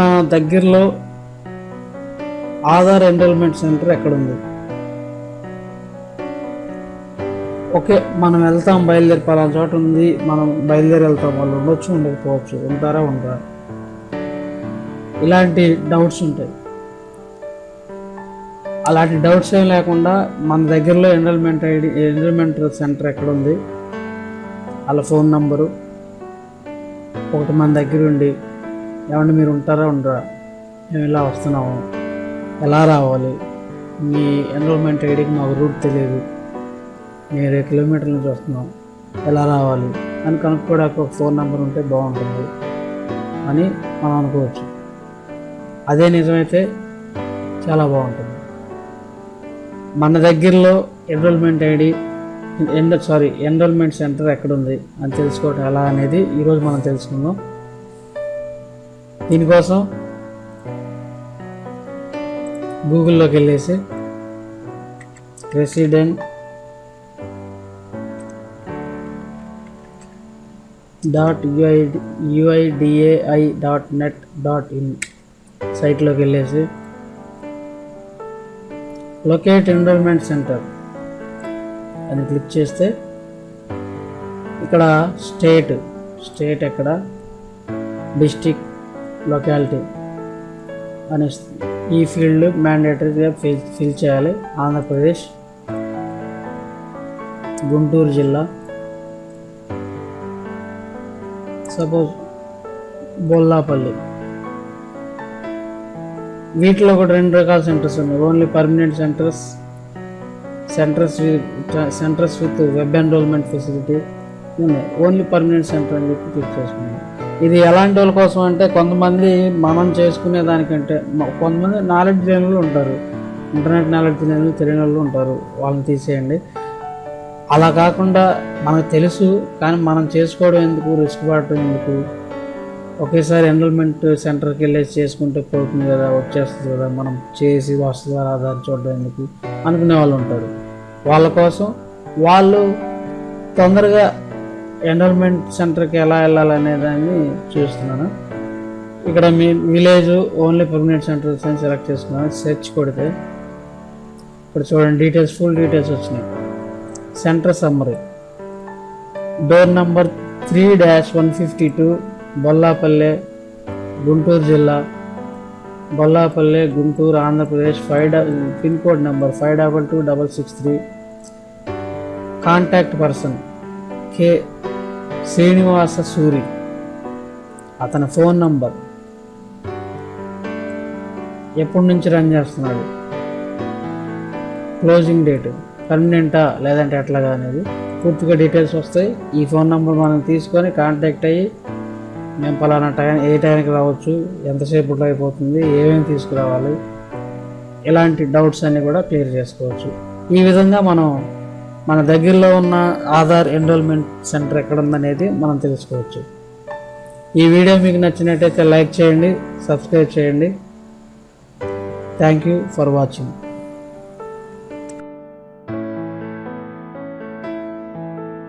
నా దగ్గరలో Aadhaar enrolment centre ఎక్కడుంది? ఓకే మనం వెళ్తాం బయలుదేరి పలానా చోట ఉంది మనం బయలుదేరి వెళ్తాం వాళ్ళు ఉండొచ్చు ఉండకపోవచ్చు ఉంటారా ఉంటారా ఇలాంటి డౌట్స్ ఉంటాయి. అలాంటి డౌట్స్ ఏం లేకుండా మన దగ్గరలో ఎన్రోల్మెంట్ ఐడి ఎన్రోల్మెంట్ సెంటర్ ఎక్కడ ఉంది వాళ్ళ ఫోన్ నంబరు ఒకటి మన దగ్గర ఉండి ఏమంటే మీరు ఉంటారా ఉండరా? మేము ఇలా వస్తున్నాము? ఎలా రావాలి? మీ ఎన్రోల్మెంట్ ఐడికి మాకు రూట్ తెలియదు. మేము ఇరవై కిలోమీటర్ల నుంచి వస్తున్నాం. ఎలా రావాలి? అని కనుక్కోవడానికి ఒక ఫోన్ నెంబర్ ఉంటే బాగుంటుంది. అని మనం అనుకోవచ్చు. అదే నిజమైతే చాలా బాగుంటుంది. మన దగ్గరలో enrolment ID and sorry enrolment centre ఎక్కడ ఉంది అని తెలుసుకోవటం ఎలా అనేది ఈరోజు మనం తెలుసుకుందాం. దీనికోసం గూగుల్లోకి వెళ్ళేసి resident dot UID UIDAI dot net dot in సైట్లోకి వెళ్ళేసి లొకేట్ ఎన్రోల్మెంట్ సెంటర్ అని క్లిక్ చేస్తే ఇక్కడ స్టేట్ స్టేట్ ఎక్కడ? డిస్టిక్ లొకాలిటీ అని ఈ ఫీల్డ్ మ్యాండేటరీగా ఫిల్ ఫిల్ చేయాలి. ఆంధ్రప్రదేశ్ గుంటూరు జిల్లా. సపోజ్ బొల్లాపల్లి. వీటిలో కూడా రెండు రకాల సెంటర్స్ ఉన్నాయి. Only permanent centres centres centres with web enrolment facility ఉన్నాయి. ఓన్లీ పర్మనెంట్ సెంటర్ అని చెప్పి క్లిక్ చేసుకున్నాను ఇది ఎలాంటి వాళ్ళ కోసం అంటే కొంతమంది మనం చేసుకునే దానికంటే కొంతమంది నాలెడ్జ్ లేని వాళ్ళు ఉంటారు. ఇంటర్నెట్ నాలెడ్జ్ లేని వాళ్ళు తెలియని వాళ్ళు ఉంటారు. వాళ్ళని తీసేయండి. అలా కాకుండా మనకు తెలుసు కానీ మనం చేసుకోవడం ఎందుకు రిస్క్ పడటం ఎందుకు? ఒకేసారి ఎన్రోల్మెంట్ సెంటర్కి వెళ్ళేసి చేసుకుంటే పోతుంది కదా వచ్చేస్తుంది కదా మనం చేసి వస్తుందా రాదా చూడడం ఎందుకు? అనుకునే వాళ్ళు ఉంటారు. వాళ్ళ కోసం వాళ్ళు తొందరగా ఎన్రోల్మెంట్ సెంటర్కి ఎలా వెళ్ళాలనే దాన్ని చూస్తున్నాను. ఇక్కడ మీ విలేజ్ ఓన్లీ పర్మనెంట్ సెంటర్స్ అని సెలెక్ట్ చేసుకున్నాను. సెర్చ్ కొడితే ఇప్పుడు చూడండి డీటెయిల్స్ ఫుల్ డీటెయిల్స్ వచ్చినాయి. Centre summary door number three dash one fifty two Bollapalle Guntur జిల్లా. బొల్లాపల్లె గుంటూరు ఆంధ్రప్రదేశ్ ఫైవ్ డా pin code number five double two double six three contact person K Srinivasa Suri. అతని phone number. ఎప్పటి నుంచి run చేస్తున్నాడు? Closing date. పర్మనెంటా లేదంటే ఎట్లాగా అనేది పూర్తిగా డీటెయిల్స్ వస్తాయి. ఈ ఫోన్ నెంబర్ మనం తీసుకొని కాంటాక్ట్ అయ్యి మేము పలానా టైం ఏ టైంకి రావచ్చు ఎంతసేపులో అయిపోతుంది ఏమేమి తీసుకురావాలి ఇలాంటి డౌట్స్ అన్నీ కూడా క్లియర్ చేసుకోవచ్చు. ఈ విధంగా మనం మన దగ్గరలో ఉన్న ఆధార్ ఎన్రోల్మెంట్ సెంటర్ ఎక్కడ ఉందనేది మనం తెలుసుకోవచ్చు. ఈ వీడియో మీకు నచ్చినట్టయితే లైక్ చేయండి సబ్స్క్రైబ్ చేయండి. Thank you for watching